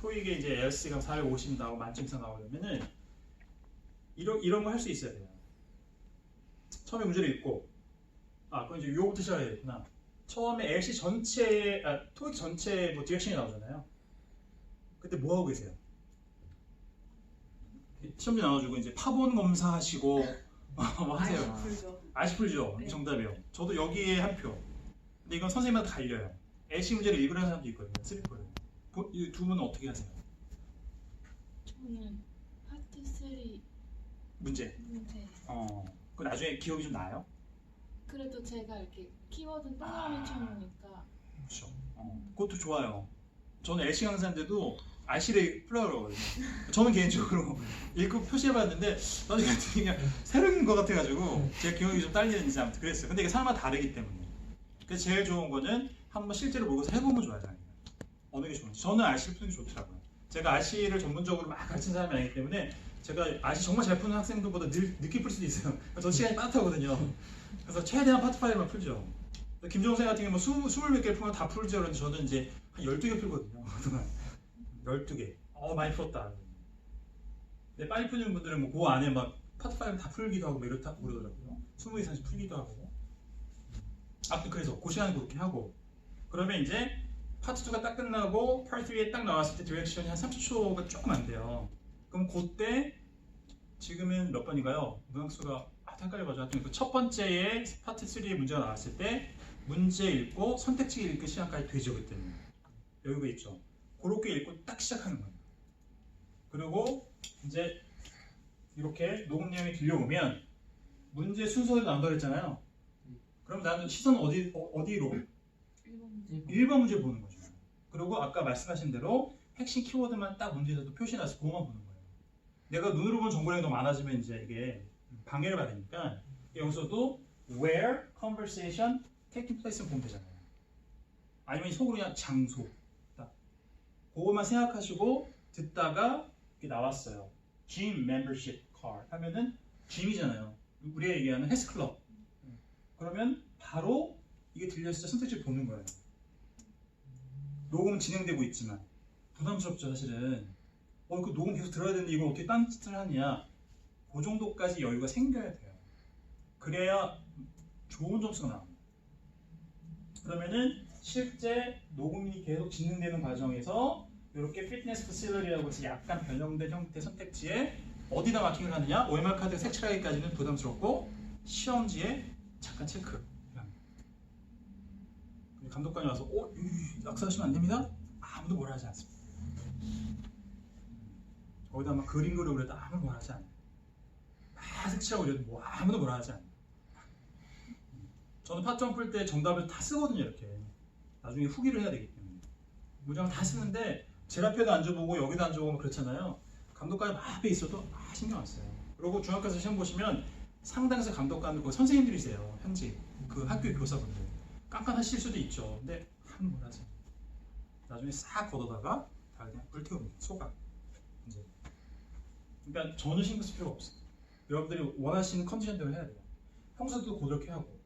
토익에 이제 LC가 450 나오고 만점 이상 나오려면은 이런 이런 거 할 수 있어야 돼요. 처음에 문제를 읽고 아 그럼 이제 요거부터 시작해야겠구나. 처음에 LC 전체 아 토익 전체 뭐 디렉션이 나오잖아요. 그때 뭐 하고 계세요? 시험지 나와주고 이제 파본 검사하시고 뭐 하세요? 풀죠. 아시 풀죠? 네. 정답이요. 저도 여기에 한 표. 근데 이건 선생님마다 갈려요. LC 문제를 읽으라는 사람도 있거든요. 쓰리거든요. 이두 분은 어떻게 하세요? 저는 파트 3 문제. 문제 어. 그 나중에 기억이 좀 나요? 그래도 제가 이렇게 키워드 아. 동그라미 쳐놓으니까 그렇죠. 어. 그것도 좋아요. 저는 LC 강사인데도 풀려고 그러거든요. 저는 개인적으로 읽고 표시해봤는데 나중에 그냥 새로 읽는 것 같아가지고 제가 기억이 좀 딸리는지 아무튼 그랬어요. 근데 이게 사람마다 다르기 때문에. 그래서 제일 좋은 거는 한번 실제로 모여서 해보면 좋아요. 어느 게 좋은지. 저는 RC를 푸는 게 좋더라고요. 제가 RC를 전문적으로 막 가르친 사람이 아니기 때문에 제가 RC 정말 잘 푸는 학생들보다 늘, 늦게 풀 수도 있어요. 저 시간이 빠듯하거든요. 그래서 최대한 파트 파일만 풀죠. 김종생 같은 경우는 뭐 20, 20몇 개를 풀면 다 풀죠. 그런데 저는 이제 한 12개 풀거든요. 그동안. 12개. 어, 많이 풀었다. 근데 빨리 푸는 분들은 뭐 그 안에 막 파트 파일 다 풀기도 하고 뭐 이렇다 그러더라고요. 20 이상씩 풀기도 하고. 아무튼 그래서 그 시간에 그렇게 하고. 그러면 이제 파트 2가 딱 끝나고 파트 3에 딱 나왔을 때 디렉션이 한 30초가 조금 안 돼요. 그럼 그때 지금은 몇 번인가요? 문항수가 아, 헷갈려가지고 하여튼 그첫 번째에 파트 3의 문제가 나왔을 때 문제 읽고 선택지 읽기 시간까지 되죠 그때는 여유가 있죠 그렇게 읽고 딱 시작하는 거예요 그리고 이제 이렇게 녹음 내용이 들려오면 문제 순서대로 나온다 그랬잖아요 그럼 나는 시선 어디, 어, 어디로? 1번 문제 1번 문제 보는 거죠 그리고 아까 말씀하신 대로 핵심 키워드만 딱 문제에서도 표시나서 그것만 보는 거예요 내가 눈으로 본 정보량이 너무 많아지면 이제 이게 방해를 받으니까 여기서도 where conversation taking place를 보면 되잖아요. 아니면 속으로 그냥 장소. 딱. 그것만 생각하시고 듣다가 이게 나왔어요. gym membership card 하면은 gym이잖아요. 우리가 얘기하는 헬스클럽. 그러면 바로 이게 들렸을 때 선택지를 보는 거예요. 녹음 진행되고 있지만 부담스럽죠 사실은. 어, 그 녹음 계속 들어야 되는데 이걸 어떻게 딴짓을 하냐. 그 정도까지 여유가 생겨야 돼요. 그래야 좋은 점수가 나옵니다. 그러면은 실제 녹음이 계속 진행되는 과정에서 이렇게 피트니스 패실리라고 해서 약간 변형된 형태 선택지에 어디다 마킹을 하느냐 OMR 카드 색칠하기까지는 부담스럽고 시험지에 잠깐 체크. 근데 감독관이 와서 어? 이, 낙서하시면 안 됩니다? 아무도 뭐라 하지 않습니다. 거기다 막 그림 그리고 그래도 아무도 뭐라 하지 않아요 다 색칠하고 그래도 뭐 아무도 뭐라 하지 않아요 저는 파점 풀 때 정답을 다 쓰거든요 이렇게. 나중에 후기를 해야 되기 때문에. 문장을 다 쓰는데 제 앞에도 앉아보고 여기도 앉아보고 그렇잖아요. 감독관이 앞에 있어도 아 신경 안 써요. 그리고 중학교에서 시험 보시면 상당수 감독관들 그 선생님들이세요 현직 그 학교 교사분들. 깐깐하실 수도 있죠. 근데 하지 않아요. 나중에 싹 걷어다가 다 그냥 불태웁니다. 소각. 이제. 그러니까 전혀 신경 쓸 필요가 없어요. 여러분들이 원하시는 컨디션대로 해야 돼요. 평소에도 고렇게 하고.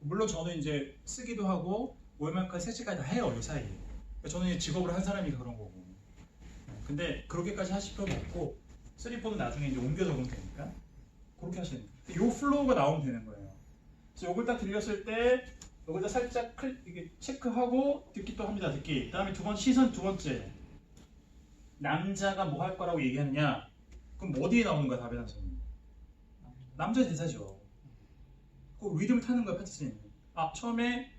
물론 저는 이제 쓰기도 하고 월말까지 세시까지 다 해요 이 사이에. 그러니까 저는 직업을 한 사람이니까 그런 거고. 네, 근데 그렇게까지 하실 필요는 없고 3포는 나중에 이제 옮겨 적으면 되니까 그렇게 하시는 거예요. 요 플로우가 나오면 되는 거예요. 그래서 요걸 딱 들렸을 때 여기다 살짝 클 이게 체크하고 듣기 또 합니다 듣기. 그다음에 두 번 시선 두 번째. 남자가 뭐 할 거라고 얘기하느냐? 그럼 어디에 나오는 거야 답의 단서는 남자 대사죠. 그 리듬을 타는 거야 파티스는 아 처음에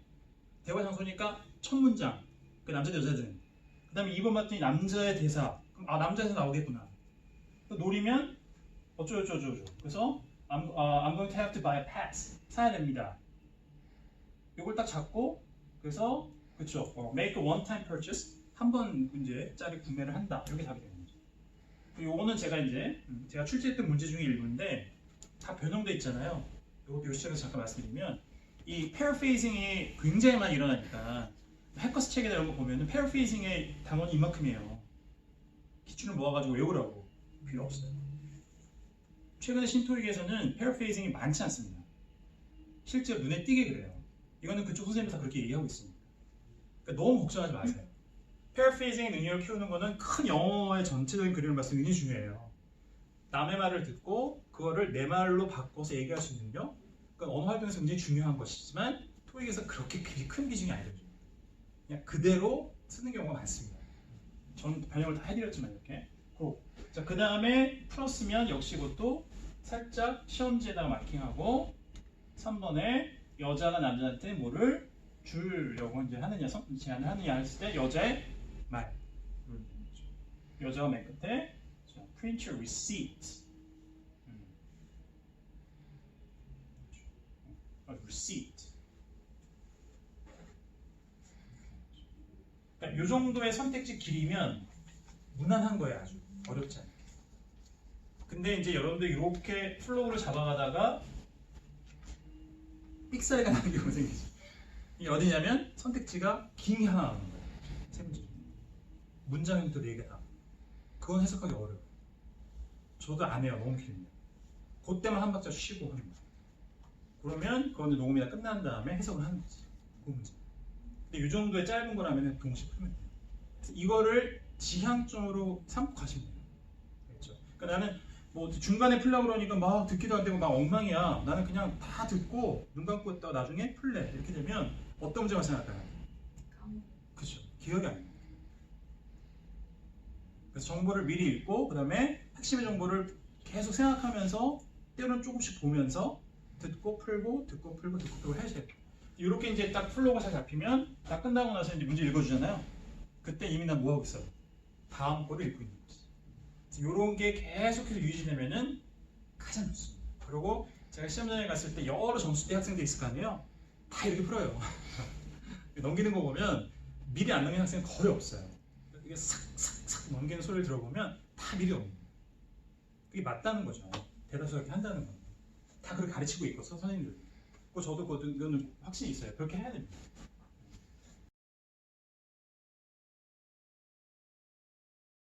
대화 장소니까 첫 문장 그 남자 여자든. 그 다음에 2번 봤더니 남자의 대사. 그럼 아 남자 대사 나오겠구나. 또 노리면 어쩌고저쩌고 그래서 I'm, 아, I'm going to have to buy a pass. 사야 됩니다. 이걸 딱 잡고 그래서 그쵸. 어, make a one time purchase. 한 번 문제짜리 구매를 한다. 이렇게 답이 되는 거죠. 요거는 제가 이제 음, 제가 출제했던 문제 중에 일부인데 다 변형돼 있잖아요. 요것도 요 시작에서 잠깐 말씀드리면 이 패러페이징이 굉장히 많이 일어나니까 해커스 책이나 이런 거 보면은 패러페이징의 단원이 이만큼이에요. 기준을 모아가지고 외우라고. 필요 없어요 최근에 신토익에서는 패러페이징이 많지 않습니다 실제로 눈에 띄게 그래요 이거는 그쪽 선생님이 다 그렇게 얘기하고 있습니다 그러니까 너무 걱정하지 마세요 paraphrasing 능력을 키우는 거는 큰 영어의 전체적인 그림을 봤을 때 굉장히 중요해요. 남의 말을 듣고 그거를 내 말로 바꿔서 얘기할 수 있는 능력. 그러니까 언어 활동에서 굉장히 중요한 것이지만 토익에서 그렇게 그- 큰 비중이 아니거든요. 그냥 그대로 쓰는 경우가 많습니다. 저는 번역을 다 해드렸지만 이렇게. 고. 자, 그 다음에 풀었으면 역시 그것도 살짝 시험지에다가 마킹하고 3번에 여자가 남자한테 뭐를 주려고 이제 하느냐 성- 제안을 하느냐 했을 때 여자의 말. 여자가 맨 끝에 자, print your receipt. 음. 아, receipt. 그러니까 이 정도의 선택지 길이면 무난한 거예요 아주 어렵지 않게. 근데 이제 여러분들 이렇게 플로우를 잡아가다가 삑사리가 나는 경우가 생기죠 이게 어디냐면 선택지가 나오는 거예요. 중에. 문장 형태 네 개다. 그건 해석하기 어려워요 저도 안 해요. 너무 길면. 그때만 한 박자 쉬고 하는 거예요 그러면 그거는 녹음이 다 끝난 다음에 해석을 하는 거지. 그 문제. 근데 이 정도의 짧은 거라면 동시에 풀면 돼요. 이거를 지향점으로 삼고 가시면 돼요? 그러니까 나는 뭐 중간에 풀려고 그러니까 막 듣기도 안 되고 막 엉망이야 나는 그냥 다 듣고 눈 감고 있다가 나중에 풀래 이렇게 되면 어떤 문제가 생각할까요? 까먹. 그렇죠. 기억이 안 나요. 그래서 정보를 미리 읽고 그다음에 핵심의 정보를 계속 생각하면서 때로는 조금씩 보면서 듣고 풀고 듣고 풀고 듣고 풀고 해야 돼요. 이렇게 이제 딱 플로우가 잘 잡히면 다 끝나고 나서 이제 문제 읽어주잖아요. 그때 이미 난뭐 하고 있어? 다음 거를 읽고 있는 거지. 이런 게 계속해서 유지되면은 가장 좋습니다. 그리고 제가 시험장에 갔을 때 여러 점수대 학생들 있을 거 아니에요. 다 이렇게 풀어요. 넘기는 거 보면 미리 안 넘기는 학생 거의 없어요. 이게 싹싹싹 넘기는 소리를 들어보면 다 미리 넘겨요. 그게 맞다는 거죠. 대다수가 이렇게 한다는 건. 다 그렇게 가르치고 있고 선- 선생님들. 그 저도 그거는 확신이 있어요. 그렇게 해야 됩니다.